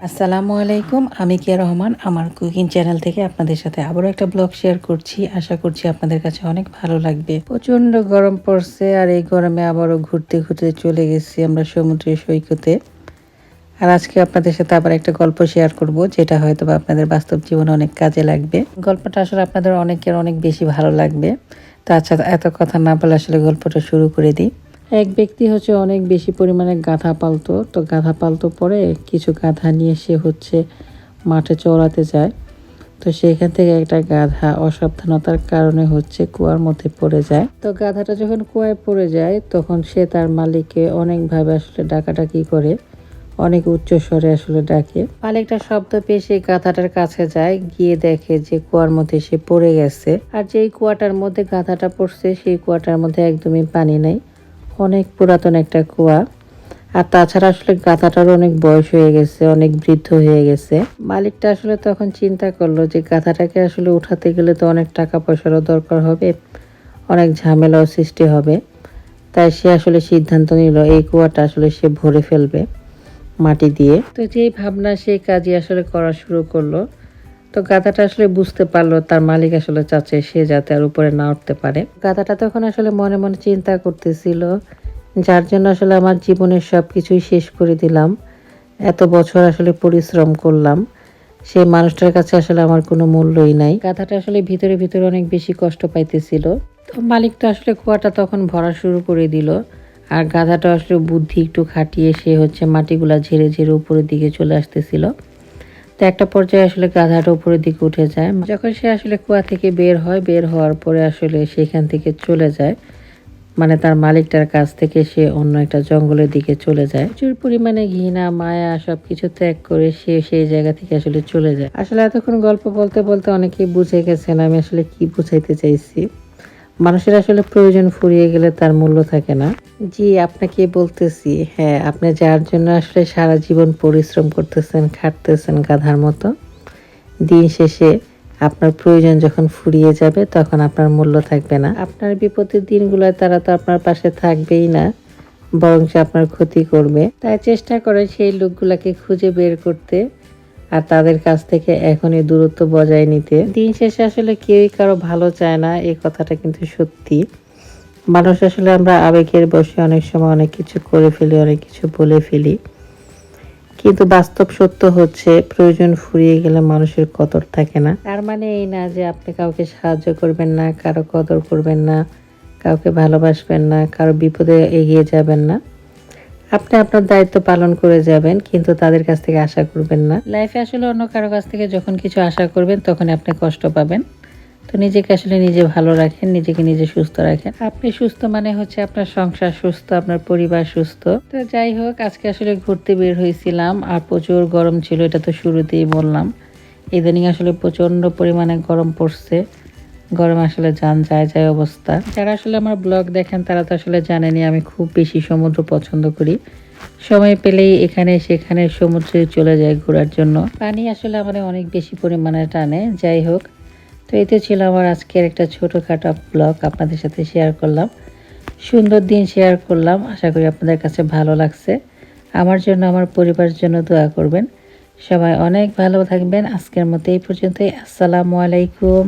আসসালামু আলাইকুম, আমি কিয়া রহমান, আমার কুকিং চ্যানেল থেকে আপনাদের সাথে আবারও একটা ব্লগ শেয়ার করছি। আশা করছি আপনাদের কাছে অনেক ভালো লাগবে। প্রচণ্ড গরম পড়ছে আর এই গরমে আবারও ঘুরতে ঘুরতে চলে গেছি আমরা সমুদ্রের সৈকতে। আর আজকে আপনাদের সাথে আবার একটা গল্প শেয়ার করব, যেটা হয়তো বা আপনাদের বাস্তব জীবনে অনেক কাজে লাগবে। গল্পটা আসলে আপনাদের অনেকের অনেক বেশি ভালো লাগবে। তো আচ্ছা এত কথা না বলে আসলে গল্পটা শুরু করে দিই। এক ব্যক্তি হচ্ছে অনেক বেশি পরিমাণে গাধা পালতো, তো গাধা পালতো পরে কিছু গাধা নিয়ে সে হচ্ছে মাঠে চড়াতে যায়। তো সেখান থেকে একটা গাধা অসাবধানতার কারণে হচ্ছে কুয়ার মধ্যে পড়ে যায়। তো গাধাটা যখন কুয়ায় পড়ে যায়, তখন সে তার মালিককে অনেকভাবে আসলে ডাকাডাকি করে, অনেক উচ্চ স্বরে আসলে ডাকে। মালিকটা শব্দ পেয়ে সেই গাধাটার কাছে যায়, গিয়ে দেখে যে কুয়ার মধ্যে সে পড়ে গেছে। আর যেই কুয়াটার মধ্যে গাধাটা পড়ছে, সেই কুয়াটার মধ্যে একদমই পানি নেই। অনেক পুরাতন একটা কুয়া। আর তাছাড়া আসলে গাধাটারও অনেক বয়স হয়ে গেছে, অনেক বৃদ্ধ হয়ে গেছে। মালিকটা আসলে তখন চিন্তা করল যে গাধাটাকে আসলে উঠাতে গেলে তো অনেক টাকা পয়সারও দরকার হবে, অনেক ঝামেলাও সৃষ্টি হবে। তাই সে আসলে সিদ্ধান্ত নিল, এই কুয়াটা আসলে সে ভরে ফেলবে মাটি দিয়ে। তো যেই ভাবনা, সেই কাজই আসলে করা শুরু করল। তো গাধাটা আসলে বুঝতে পারল, তার মালিক আসলে চাচ্ছে সে যাতে আর উপরে না উঠতে পারে। গাধাটা তখন আসলে মনে মনে চিন্তা করতেছিল, যার জন্য আসলে আমার জীবনের সব কিছুই শেষ করে দিলাম। এত বছর আসলে পরিশ্রম করলাম, সেই মানুষটার কাছে আসলে আমার কোনো মূল্যই নাই। গাধাটা আসলে ভিতরে ভিতরে অনেক বেশি কষ্ট পাইতেছিল। তো মালিক তো আসলে কুয়াটা তখন ভরা শুরু করে দিল, আর গাধাটা আসলে বুদ্ধি একটু খাটিয়ে সে হচ্ছে মাটিগুলা ঝেড়ে ঝেড়ে উপরের দিকে চলে আসতেছিল। তো একটা পর্যায়ে আসলে গাধাটা উপরের দিকে উঠে যায়। যখন সে আসলে কুয়া থেকে বের হয়, বের হওয়ার পরে আসলে সেখান থেকে চলে যায়। মানে তার মালিকটার কাছ থেকে সে অন্য একটা জঙ্গলের দিকে চলে যায়। প্রচুর পরিমাণে ঘৃণা, মায়া সব কিছু ত্যাগ করে সে সেই জায়গা থেকে আসলে চলে যায়। আসলে এতক্ষণ গল্প বলতে বলতে অনেকেই বুঝে গেছেন আমি আসলে কি বুঝাইতে চাইছি। মানুষের আসলে প্রয়োজন ফুরিয়ে গেলে তার মূল্য থাকে না। জি, আপনাকে বলতেছি হ্যাঁ আপনি যার জন্য আসলে সারা জীবন পরিশ্রম করতেছেন, খাটতেছেন গাধার মতো, দিন শেষে আপনার প্রয়োজন যখন ফুরিয়ে যাবে তখন আপনার মূল্য থাকবে না। আপনার বিপদের দিনগুলোয় তারা তো আপনার পাশে থাকবেই না বরং আপনার ক্ষতি করবে। তাই চেষ্টা করে সেই লোকগুলাকে খুঁজে বের করতে। আর তাদের কাছ থেকে এখনই দূরত্ব বজায় নিতে। দিন শেষে আসলে কেউই কারও ভালো চায় না, এই কথাটা কিন্তু সত্যি। মানুষ আসলে আমরা আবেগের বসে অনেক সময় অনেক কিছু করে ফেলি, অনেক কিছু বলে ফেলি। কিন্তু বাস্তব সত্য হচ্ছে, প্রয়োজন ফুরিয়ে গেলে মানুষের কদর থাকে না। তার মানে এই না যে আপনি কাউকে সাহায্য করবেন না, কারও কদর করবেন না, কাউকে ভালোবাসবেন না, কারও বিপদে এগিয়ে যাবেন না। আপনি আপনার দায়িত্ব পালন করে যাবেন, কিন্তু তাদের কাছ থেকে আশা করবেন না। লাইফে আসলে অন্য কারও কাছ থেকে যখন কিছু আশা করবেন তখন আপনি কষ্ট পাবেন। তো নিজেকে আসলে নিজে ভালো রাখেন, নিজেকে নিজে সুস্থ রাখেন। আপনি সুস্থ মানে হচ্ছে আপনার সংসার সুস্থ, আপনার পরিবার সুস্থ। তো যাই হোক, আজকে আসলে ঘুরতে বের হয়েছিলাম, আর প্রচুর গরম ছিল, এটা তো শুরুতেই বললাম। ইদানিং আসলে প্রচণ্ড পরিমাণে গরম পড়ছে। গরম আসলে যান, যায় যায় অবস্থা। যারা আসলে আমার ব্লগ দেখেন, তারা তো আসলে জানেনি আমি খুব বেশি সমুদ্র পছন্দ করি। সময় পেলেই এখানে, সেখানে সমুদ্রে চলে যায় ঘোরার জন্য। পানি আসলে আমাদের অনেক বেশি পরিমাণে টানে, যাই হোক। তো এতে ছিল আমার আজকের একটা ছোটোখাটো ব্লগ, আপনাদের সাথে শেয়ার করলাম। সুন্দর দিন শেয়ার করলাম, আশা করি আপনাদের কাছে ভালো লাগছে। আমার জন্য, আমার পরিবারের জন্য দোয়া করবেন। সবাই অনেক ভালো থাকবেন। আজকের মতো এই পর্যন্তই। আসসালামু আলাইকুম।